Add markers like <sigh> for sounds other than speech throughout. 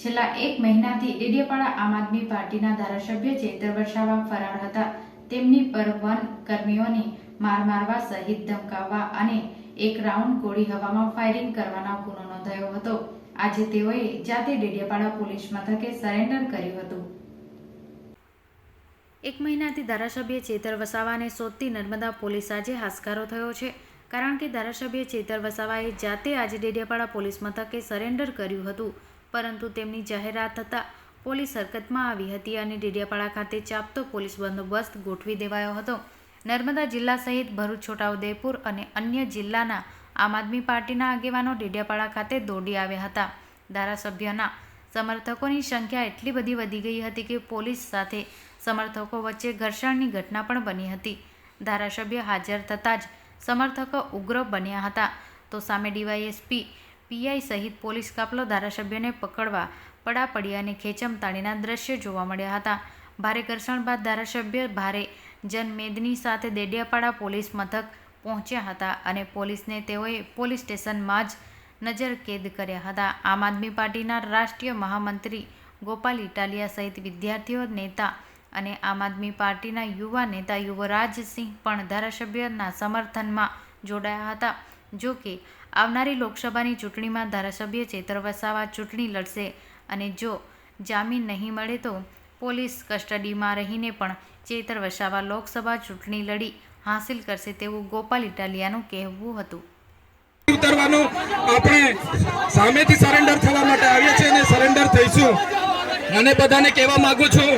છેલ્લા એક મહિનાથી ડેડિયાપાડા આમ આદમી પાર્ટીના ધારાસભ્ય ચેતર વસાવા ફરાર હતા. તેમની પર વન કર્મીઓને માર મારવા સહિત ધમકાવવા અને એક રાઉન્ડ ગોળી હવામાં ફાયરિંગ કરવાનો ગુનો નોંધાયો હતો. આજે તેઓએ જાતે ડેડિયાપાડા પોલીસ મથકે સરેન્ડર કર્યું હતું. એક મહિનાથી ધારાસભ્ય ચેતર વસાવાને શોધતી નર્મદા પોલીસ આજે હાશકારો થયો છે. કારણ કે ધારાસભ્ય ચેતર વસાવાએ જાતે આજે ડેડિયાપાડા પોલીસ મથકે સરેન્ડર કર્યું હતું. પરંતુ તેમની જાહેરાત થતાં પોલીસ હરકતમાં આવી હતી અને ડેડિયાપાડા ખાતે ચાપતો પોલીસ બંદોબસ્ત ગોઠવી દેવાયો હતો. નર્મદા જિલ્લા સહિત ભરૂચ, છોટાઉદેપુર અને અન્ય જિલ્લાના આમ આદમી પાર્ટીના આગેવાનો ડેડિયાપાડા ખાતે દોડી આવ્યા હતા. ધારાસભ્યના સમર્થકોની સંખ્યા એટલી બધી વધી ગઈ હતી કે પોલીસ સાથે સમર્થકો વચ્ચે ઘર્ષણની ઘટના પણ બની હતી. ધારાસભ્ય હાજર થતાં જ સમર્થકો ઉગ્ર બન્યા હતા. તો સામે ડીવાયએસપી પીઆઈ સહિત પોલીસ કાફલો ધારાસભ્યને પકડવા પડાપડી અને ખેંચમતાણીના દ્રશ્યો જોવા મળ્યા હતા. ભારે ઘર્ષણ બાદ ધારાસભ્ય ભારે જનમેદની સાથે દેડિયાપાડા પોલીસ મથક પહોંચ્યા હતા અને પોલીસને તેઓએ પોલીસ સ્ટેશનમાં જ નજર કેદ કર્યા હતા. આમ આદમી પાર્ટીના રાષ્ટ્રીય મહામંત્રી ગોપાલ ઇટાલિયા સહિત વિદ્યાર્થીઓ, નેતા અને આમ આદમી પાર્ટીના યુવા નેતા યુવરાજસિંહ પણ ધારાસભ્યના સમર્થનમાં જોડાયા હતા. જો કે આવનારી લોકસભાની ચૂંટણીમાં ધારાસભ્ય ચેતર વસાવા ચૂંટણી લડશે અને જો જામીન નહીં મળે તો પોલીસ કસ્ટડીમાં રહીને પણ ચેતર વસાવા લોકસભા ચૂંટણી લડી હાંસિલ કરશે તેવું ગોપાલ ઇટાલિયાનું કહેવું હતું. ઉતરવાનું આપણે સામેથી સરેન્ડર થવા માટે આવીએ છીએ અને સરેન્ડર થઈશું. અને બધાને કહેવા માંગુ છું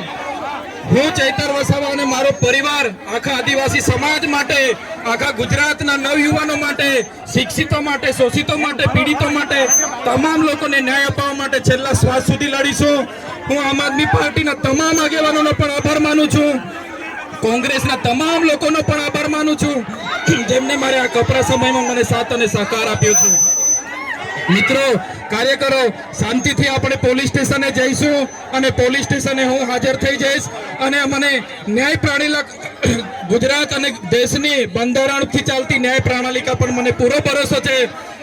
હું ચૈતર વસાવા અને મારો પરિવાર આખા આદિવાસી સમાજ માટે, આખા ગુજરાતના નવયુવાનો માટે, શિક્ષિતો માટે, શોષિતો માટે, પીડિતો માટે, તમામ લોકોને ન્યાય અપાવવા માટે છેલ્લા શ્વાસ સુધી લડીશું. હું આમ આદમી પાર્ટીના તમામ આગેવાનોનો પણ આભાર માનું છું. કોંગ્રેસના તમામ લોકોનો પણ આભાર માનું છું. જેમને મારે આ કપરા સમયમાં મને સાથ અને સહકાર આપ્યો છે. મિત્રો કાર્યકરો શાંતિથી આપણે પોલીસ સ્ટેશને જઈશું અને પોલીસ સ્ટેશને હું હાજર થઈ જઈશ. અને મને ન્યાય પ્રણાલિક <coughs> ગુજરાત અને દેશની બંધારણથી ચાલતી ન્યાય પ્રણાલિકા પણ મને પૂરો ભરોસો છે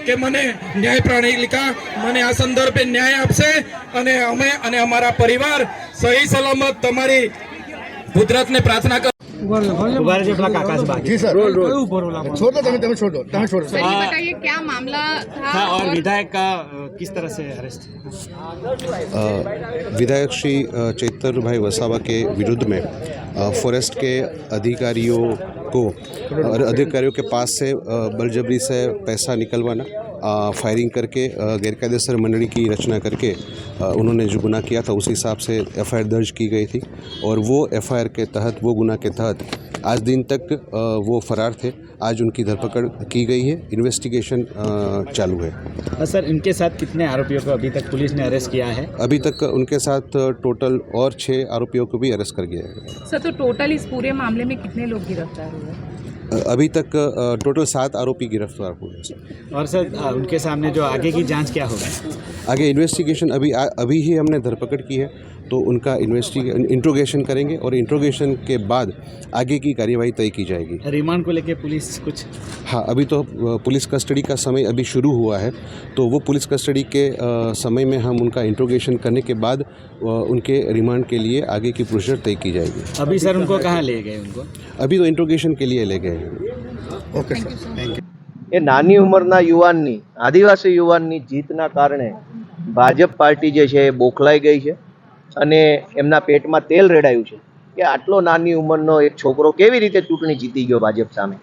કે મને ન્યાય પ્રણાલિકા મને આ સંદર્ભે ન્યાય આપશે. અને અમે અને અમારા પરિવાર સહી સલામત તમારી ગુજરાતને પ્રાર્થના से अपना काका से बात जी सर। रोल रोल छोड़ दो तुम्हें तुम्हें छोड़ दो। तुम्हें छोड़ दो। बताइए क्या मामला था हाँ, और विधायक का किस तरह से अरेस्ट विधायक श्री चैतर भाई वसावा के विरुद्ध में फॉरेस्ट के अधिकारियों को अधिकारियों के पास से बलजबरी से पैसा निकलवाना। फायरिंग करके अ, गैरकायदेसर मंडली की रचना करके उन्होंने जो गुनाह किया था उस हिसाब से एफआईआर दर्ज की गई थी। और वो एफआईआर के तहत वो गुनाह के तहत आज दिन तक वो फरार थे। आज उनकी धरपकड़ की गई है। इन्वेस्टिगेशन चालू है। सर इनके साथ कितने आरोपियों को अभी तक पुलिस ने अरेस्ट किया है? अभी तक उनके साथ टोटल और छः आरोपियों को भी अरेस्ट कर गया है। सर तो टोटल इस पूरे मामले में कितने लोग गिरफ़्तार हुए? अभी तक अ, टोटल सात आरोपी गिरफ्तार हुए हैं और सर अ, उनके सामने जो आगे की जांच क्या होगा आगे इन्वेस्टिगेशन अभी आ- अभी ही हमने धरपकड़ की है तो उनका इन्वेस्टिगे इंट्रोगेशन करेंगे और इंट्रोगेशन के बाद आगे की कार्यवाही तय की जाएगी रिमांड को लेके पुलिस कुछ हाँ अभी तो अ, पुलिस कस्टडी का समय अभी शुरू हुआ है तो वो पुलिस कस्टडी के अ, समय में हम उनका इंट्रोगेशन करने के बाद अ, उनके रिमांड के लिए आगे की प्रोसीजर तय की जाएगी अभी सर उनको कहाँ ले गए उनको अभी तो इंट्रोगेशन के लिए ले गए हैं ઓકે સર થેન્ક યુ એ નાની ઉંમરના યુવાનની આદિવાસી યુવાનની જીતના કારણે ભાજપ પાર્ટી જે છે એ બોખલાઈ ગઈ છે અને એમના પેટમાં તેલ રેડાયું છે કે આટલો નાની ઉંમરનો એક છોકરો કેવી રીતે ચૂંટણી જીતી ગયો ભાજપ સામે?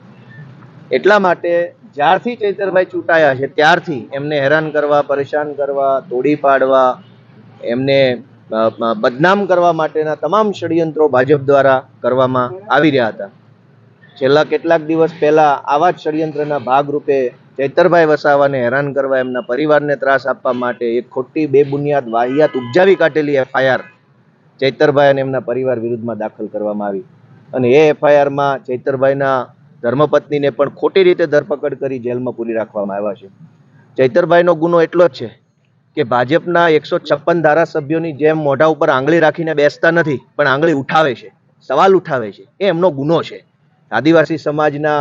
એટલા માટે જ્યારથી ચૈતરભાઈ ચૂંટાયા છે, ત્યારથી એમને હેરાન કરવા, પરેશાન કરવા, તોડી પાડવા, એમને બદનામ કરવા માટેના તમામ ષડયંત્રો ભાજપ દ્વારા કરવામાં આવી રહ્યા હતા. છેલ્લા કેટલાક દિવસ પહેલા આવા જ ષડયંત્રના ભાગરૂપે ચૈતરભાઈ વસાવાને હેરાન કરવા એમના પરિવારને ત્રાસ આપવા માટે એક ખોટી બેબુનિયાદ વાહિયાત ઉપજાવી કાઢેલી એફઆઈઆર ચૈતરભાઈ અને એમના પરિવાર વિરુદ્ધમાં દાખલ કરવામાં આવી. અને એ એફઆઈઆરમાં ચૈતરભાઈના ધર્મપત્નીને પણ ખોટી રીતે ધરપકડ કરી જેલમાં પૂરી રાખવામાં આવ્યા છે. ચૈતરભાઈનો ગુનો એટલો જ છે કે ભાજપના એકસો છપ્પન ધારાસભ્યોની જેમ મોઢા ઉપર આંગળી રાખીને બેસતા નથી, પણ આંગળી ઉઠાવે છે, સવાલ ઉઠાવે છે. એ એમનો ગુનો છે. આદિવાસી સમાજના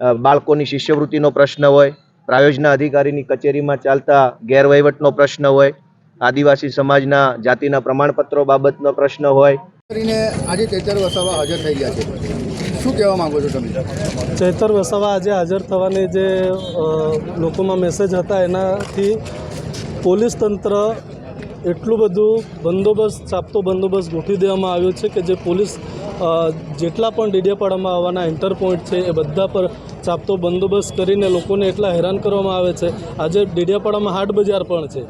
બાળકોની શિષ્યવૃત્તિનો પ્રશ્ન હોય પ્રાયોજના અધિકારીની કચેરીમાં ચાલતા ગેરવહીવટનો પ્રશ્ન હોય આદિવાસી સમાજના જાતિના પ્રમાણપત્રો બાબતનો પ્રશ્ન હોય. કરીને આજે ચૈતર વસાવા હાજર થઈ ગયા છે. શું કહેવા માગો છો તમે? ચૈતર વસાવા આજે હાજર થવાની જે લોકોમાં મેસેજ હતા એનાથી પોલીસ તંત્ર એટલું બધું બંદોબસ્ત ચાપતો બંદોબસ્ત ગોઠવી દેવામાં આવ્યો છે કે જે પોલીસ જેટલા પણ ડેડિયાપાડામાં આવવાના એન્ટર પોઈન્ટ છે એ બધા પર ચાપતો બંદોબસ્ત કરીને લોકોને એટલા હેરાન કરવામાં આવે છે. આજે ડેડિયાપાડામાં હાટ બજાર પણ છે.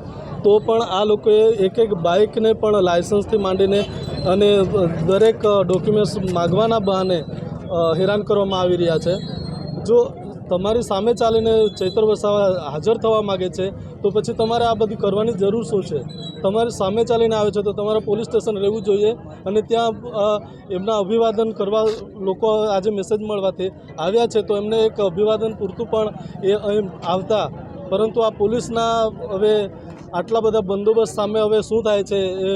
તો પણ આ લોકોએ એક એક બાઇકને પણ લાયસન્સથી માંડીને અને દરેક ડોક્યુમેન્ટ્સ માગવાના બહાને હેરાન કરવામાં આવી રહ્યા છે. જો તમારી સામે ચાલીને ચૈતર વસાવા હાજર થવા માગે છે, તો પછી તમારે આ બધી કરવાની જરૂર શું છે? તમારી સામે ચાલીને આવે છે તો તમારે પોલીસ સ્ટેશન રહેવું જોઈએ અને ત્યાં એમના અભિવાદન કરવા લોકો આજે મેસેજ મળવાથી આવ્યા છે તો એમને એક અભિવાદન પૂરતું પણ એ અહીં આવતા. પરંતુ આ પોલીસના હવે આટલા બધા બંદોબસ્ત સામે હવે શું થાય છે એ